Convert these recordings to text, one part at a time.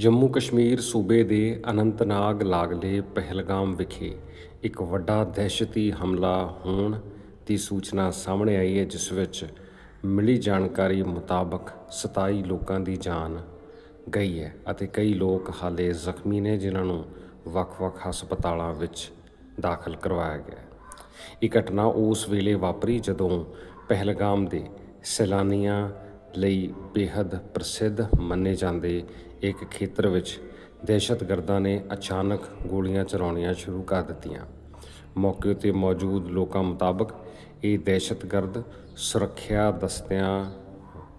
ਜੰਮੂ ਕਸ਼ਮੀਰ ਸੂਬੇ ਦੇ ਅਨੰਤਨਾਗ ਲਾਗਲੇ ਪਹਿਲਗਾਮ ਵਿਖੇ ਇੱਕ ਵੱਡਾ ਦਹਿਸ਼ਤੀ ਹਮਲਾ ਹੋਣ ਦੀ ਸੂਚਨਾ ਸਾਹਮਣੇ ਆਈ ਹੈ, ਜਿਸ ਵਿੱਚ ਮਿਲੀ ਜਾਣਕਾਰੀ ਮੁਤਾਬਕ 27 ਲੋਕਾਂ ਦੀ ਜਾਨ ਗਈ ਹੈ ਅਤੇ ਕਈ ਲੋਕ ਹਾਲੇ ਜ਼ਖਮੀ ਨੇ, ਜਿਨ੍ਹਾਂ ਨੂੰ ਵੱਖ-ਵੱਖ ਹਸਪਤਾਲਾਂ ਵਿੱਚ ਦਾਖਲ ਕਰਵਾਇਆ ਗਿਆ ਇਹ ਘਟਨਾ ਉਸ ਵੇਲੇ ਵਾਪਰੀ ਜਦੋਂ ਪਹਿਲਗਾਮ ਦੇ ਸੈਲਾਨੀਆਂ ਲਈ ਬੇਹੱਦ ਪ੍ਰਸਿੱਧ ਮੰਨੇ ਜਾਂਦੇ ਇੱਕ ਖੇਤਰ ਵਿੱਚ ਦਹਿਸ਼ਤਗਰਦਾਂ ਨੇ ਅਚਾਨਕ ਗੋਲੀਆਂ ਚਲਾਉਣੀਆਂ ਸ਼ੁਰੂ ਕਰ ਦਿੱਤੀਆਂ। ਮੌਕੇ ਉੱਤੇ ਮੌਜੂਦ ਲੋਕਾਂ ਮੁਤਾਬਕ ਇਹ ਦਹਿਸ਼ਤਗਰਦ ਸੁਰੱਖਿਆ ਦਸਤਿਆਂ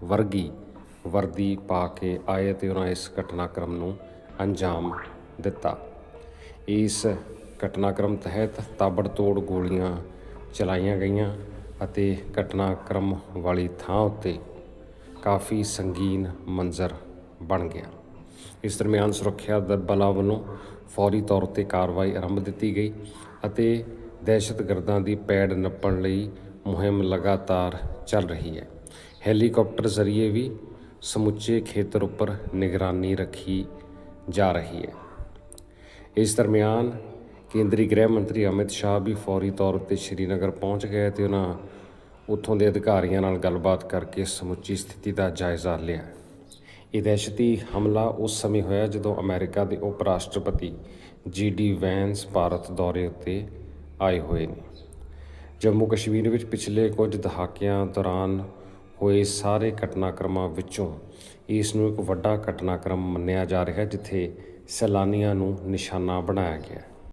ਵਰਗੀ ਵਰਦੀ ਪਾ ਕੇ ਆਏ ਤੇ ਉਹਨਾਂ ਇਸ ਘਟਨਾਕ੍ਰਮ ਨੂੰ ਅੰਜਾਮ ਦਿੱਤਾ। ਇਸ ਘਟਨਾਕ੍ਰਮ ਤਹਿਤ ਤਾਬੜਤੋੜ ਗੋਲੀਆਂ ਚਲਾਈਆਂ ਗਈਆਂ ਅਤੇ ਘਟਨਾਕ੍ਰਮ ਵਾਲੀ ਥਾਂ ਉੱਤੇ ਕਾਫੀ ਸੰਗੀਨ ਮੰਜ਼ਰ ਬਣ ਗਿਆ। ਇਸ ਦਰਮਿਆਨ ਸੁਰੱਖਿਆ ਦ- ਬਲਾਂ ਵੱਲੋਂ ਫੌਰੀ ਤੌਰ ਤੇ ਕਾਰਵਾਈ ਆਰੰਭ ਦਿੱਤੀ ਗਈ ਅਤੇ ਦਹਿਸ਼ਤਗਰਦਾਂ ਦੀ ਪੈੜ ਨੱਪਣ ਲਈ ਮੁਹਿੰਮ ਲਗਾਤਾਰ ਚੱਲ ਰਹੀ ਹੈ। ਹੈਲੀਕਾਪਟਰ ਜ਼ਰੀਏ ਵੀ ਸਮੁੱਚੇ ਖੇਤਰ ਉੱਪਰ ਨਿਗਰਾਨੀ ਰੱਖੀ ਜਾ ਰਹੀ ਹੈ। ਇਸ ਦਰਮਿਆਨ ਕੇਂਦਰੀ ਗ੍ਰਹਿ ਮੰਤਰੀ ਅਮਿਤ ਸ਼ਾਹ ਵੀ ਫੌਰੀ ਤੌਰ 'ਤੇ ਸ਼੍ਰੀਨਗਰ ਪਹੁੰਚ ਗਏ ਤੇ ਉਹਨਾਂ ਉੱਥੋਂ ਦੇ ਅਧਿਕਾਰੀਆਂ ਨਾਲ ਗੱਲਬਾਤ ਕਰਕੇ ਸਮੁੱਚੀ ਸਥਿਤੀ ਦਾ ਜਾਇਜ਼ਾ ਲਿਆ। ਇਹ ਦਹਿਸ਼ਤੀ ਹਮਲਾ ਉਸ ਸਮੇਂ ਹੋਇਆ ਜਦੋਂ ਅਮਰੀਕਾ ਦੇ ਉਪ ਰਾਸ਼ਟਰਪਤੀ ਜੀ ਡੀ ਵੈਂਸ ਭਾਰਤ ਦੌਰੇ ਉੱਤੇ ਆਏ ਹੋਏ ਨੇ। ਜੰਮੂ ਕਸ਼ਮੀਰ ਵਿੱਚ ਪਿਛਲੇ ਕੁਝ ਦਹਾਕਿਆਂ ਦੌਰਾਨ ਹੋਏ ਸਾਰੇ ਘਟਨਾਕ੍ਰਮਾਂ ਵਿੱਚੋਂ ਇਸ ਨੂੰ ਇੱਕ ਵੱਡਾ ਘਟਨਾਕ੍ਰਮ ਮੰਨਿਆ ਜਾ ਰਿਹਾ ਜਿੱਥੇ ਸੈਲਾਨੀਆਂ ਨੂੰ ਨਿਸ਼ਾਨਾ ਬਣਾਇਆ ਗਿਆ।